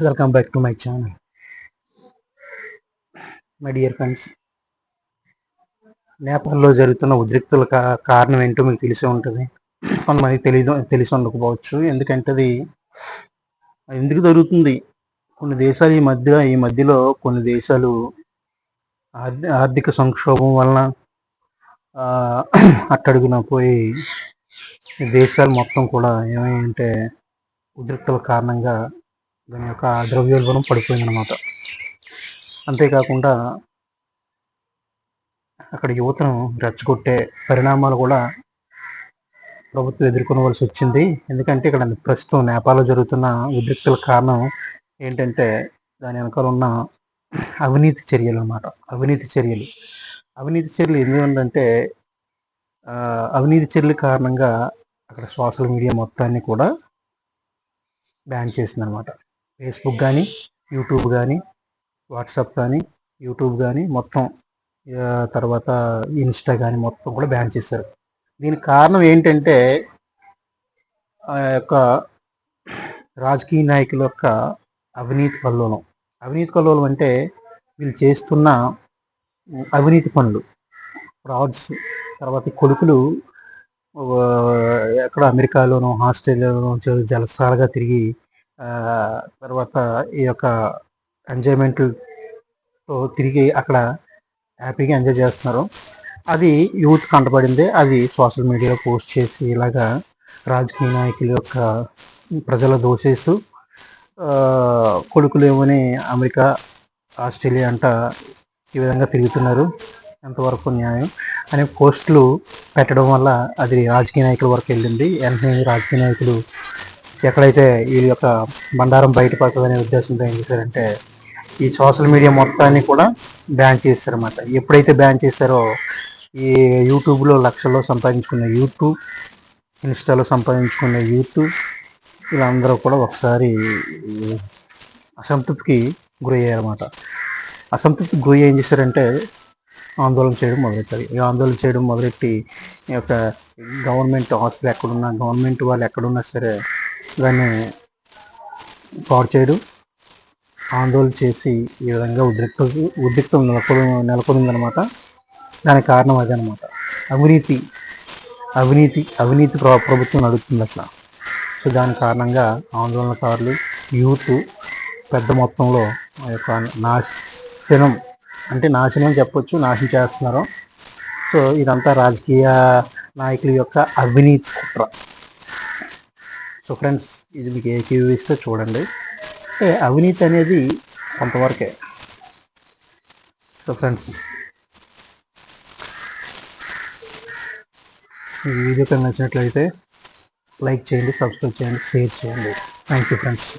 Welcome back to my channel my dear friends నేపాల్లో జరుగుతున్న ఉద్రిక్తుల కా- కారణం ఏంటో మీకు తెలిసే ఉంటుంది. కొంతమందికి తెలియదు తెలిసి ఉండకపోవచ్చు. ఎందుకంటే అది ఎందుకు జరుగుతుంది? కొన్ని దేశాలు ఈ మధ్య ఈ మధ్యలో కొన్ని దేశాలు ఆర్థిక సంక్షోభం వలన అట్టడుగున పోయి దేశాలు మొత్తం కూడా ఏమైంటే ఉద్రిక్తుల కారణంగా దాని యొక్క ద్రవ్యోల్బణం పడిపోయింది అనమాట అంతేకాకుండా అక్కడ యువతను రెచ్చగొట్టే పరిణామాలు కూడా ప్రభుత్వం ఎదుర్కొనవలసి వచ్చింది. ఎందుకంటే ఇక్కడ ప్రస్తుతం నేపాల్లో జరుగుతున్న ఉద్రిక్తుల కారణం ఏంటంటే దాని వెనకాల ఉన్న అవినీతి చర్యలు అన్నమాట. అవినీతి చర్యలు. అవినీతి చర్యలు ఎందుకంటే అవినీతి చర్యల కారణంగా అక్కడ సోషల్ మీడియా మొత్తాన్ని కూడా బ్యాన్ చేసింది అనమాట ఫేస్బుక్ కానీ యూట్యూబ్ కానీ వాట్సాప్ కానీ యూట్యూబ్ కానీ మొత్తం తర్వాత ఇన్స్టా కానీ మొత్తం కూడా బ్యాన్ చేశారు. దీనికి కారణం ఏంటంటే ఆ యొక్క రాజకీయ నాయకుల యొక్క అవినీతి కల్లోలం అవినీతి కల్లోలం అంటే వీళ్ళు చేస్తున్న అవినీతి పనులు ఫ్రాడ్స్ తర్వాత కొడుకులు ఎక్కడ అమెరికాలోనో ఆస్ట్రేలియాలోనో జలసాలుగా తిరిగి తర్వాత ఈ యొక్క ఎంజాయ్మెంట్తో తిరిగి అక్కడ హ్యాపీగా ఎంజాయ్ చేస్తున్నారు. అది యూత్ కంటపడింది అది సోషల్ మీడియాలో పోస్ట్ చేసి ఇలాగా రాజకీయ నాయకుల యొక్క ప్రజల దోషేస్తూ ఆ, కొడుకులు ఏమని అమెరికా ఆస్ట్రేలియా అంట ఈ విధంగా తిరుగుతున్నారు. ఎంతవరకు న్యాయం అనే పోస్టులు పెట్టడం వల్ల అది రాజకీయ నాయకుల వరకు వెళ్ళింది. వెంటనే రాజకీయ నాయకులు ఎక్కడైతే వీళ్ళ యొక్క బండారం బయటపడుతుందనే ఉద్దేశంతో ఏం చేశారంటే ఈ సోషల్ మీడియా మొత్తాన్ని కూడా బ్యాన్ చేస్తారన్నమాట ఎప్పుడైతే బ్యాన్ చేశారో ఈ యూట్యూబ్లో లక్షల్లో సంపాదించుకున్న యూట్యూబ్ ఇన్స్టాలో సంపాదించుకున్న యూట్యూబ్ వీళ్ళందరూ కూడా ఒకసారి అసంతృప్తికి గురయ్యారన్నమాట. అసంతృప్తికి గురి ఏం చేశారంటే ఆందోళన చేయడం మొదలెట్టారు. ఈ ఆందోళన చేయడం మొదలెట్టి ఈ యొక్క గవర్నమెంట్ హాస్టల్ ఎక్కడున్నా గవర్నమెంట్ వాళ్ళు ఎక్కడున్నా సరే దాన్ని పాడు చేయడం. ఆందోళన చేసి ఈ విధంగా ఉద్రిక్త ఉద్రిక్తం నెలకొని నెలకొనిందనమాట. దానికి కారణం అదే అనమాట అవినీతి అవినీతి అవినీతి ప్ర- ప్రభుత్వం నడుస్తుంది అట్లా. సో దాని కారణంగా ఆందోళనకారులు యూత్ పెద్ద మొత్తంలో ఆ యొక్క నాశనం అంటే నాశనం చెప్పొచ్చు నాశనం చేస్తున్నారు. సో ఇదంతా రాజకీయ నాయకుల యొక్క అవినీతి కుట్ర. సో ఫ్రెండ్స్ ఇది మీకు ఏ కేవీ ఇస్తే చూడండి. అంటే అవినీతి అనేది కొంతవరకే. సో ఫ్రెండ్స్ ఈ వీడియో కనుక నచ్చినట్లయితే లైక్ చేయండి సబ్స్క్రైబ్ చేయండి షేర్ చేయండి. Thank you friends